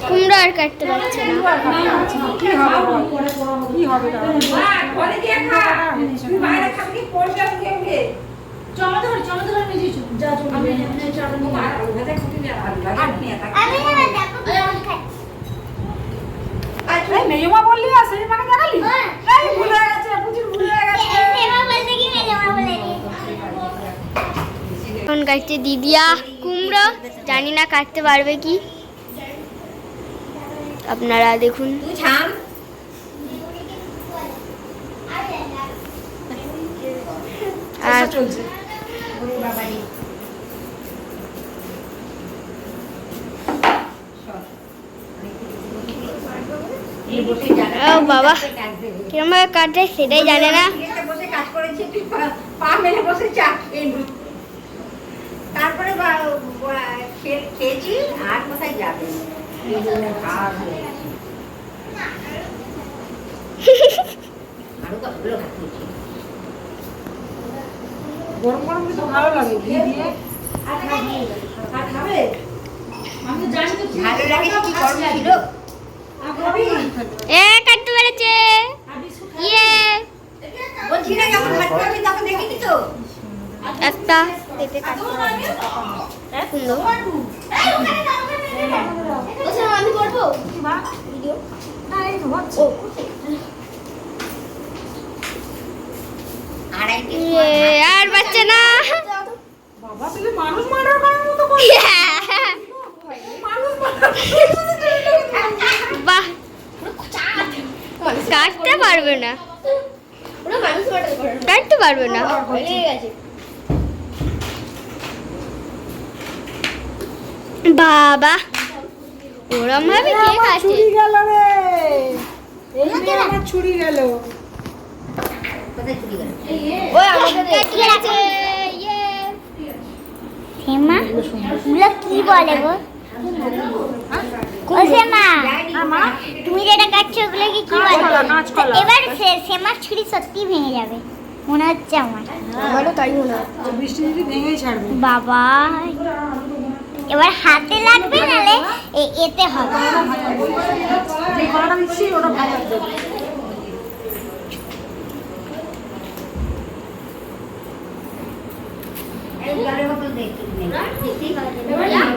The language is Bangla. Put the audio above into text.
কুমড়ো আর কাটতে পারছে না কি হবে কি হবে দাঁড়া? এই মেজমা বললি আর সেই মাকে দেখালি এই ভুলে গেছে বুঝি ভুলে গেছে এখন কাটছে দিদিয়া কুমড়ো। জানি না কাটতে পারবে কি। আপনারা দেখুন। আর চলছে। বাবা কিরম ভাবে কাটে সেটাই জানে না। বসে কাজ করেছি পা- মেলে বসে চা খেয়ে খেয়েছি আর কোথায় যাবে। আরও। গরম গরম কিন্তু ভালো লাগে ঘি দিয়ে। ভালো লাগে কি গরম ছিল? এ কাটতে পেরেছে ইয়ে বলছি না যখন ভাত খাবি তখন দেখিনি তো একটা পেঁপে কাটতে হবে সুন্দর। আমি করব। আড়াইটে ইয়ে, আর বাচ্চা না। বাবা তুমি মানুষ মার্ডার করার মতো মানুষ মার্ডার বাহ। কাটতে পারবে না। কাটতে পারবে না। বাবা। ওরম ভাবে কে কাটে? ছুরি গেল রে। এই মেয়ে আমার ছুরি গেল কোথায় চুরি গেল। ওই আমাকে কাটিয়ে আছে ইয়ে। হেমা? ওগুলো কি বলে গো? তুমি যেটা কাটছো ওগুলো কি কি বলে। এবার সেমার ছুরি সত্যি ভেঙে যাবে। মনে হচ্ছে আমার। আমারও তাই মনে হয়। বৃষ্টি যদি ভেঙেই ছাড়বে। বাবা এবার হাতে লাগবে নালে এ- এতে হবে। যে কলাটা দিচ্ছি ওটা ভালো লাগবে এই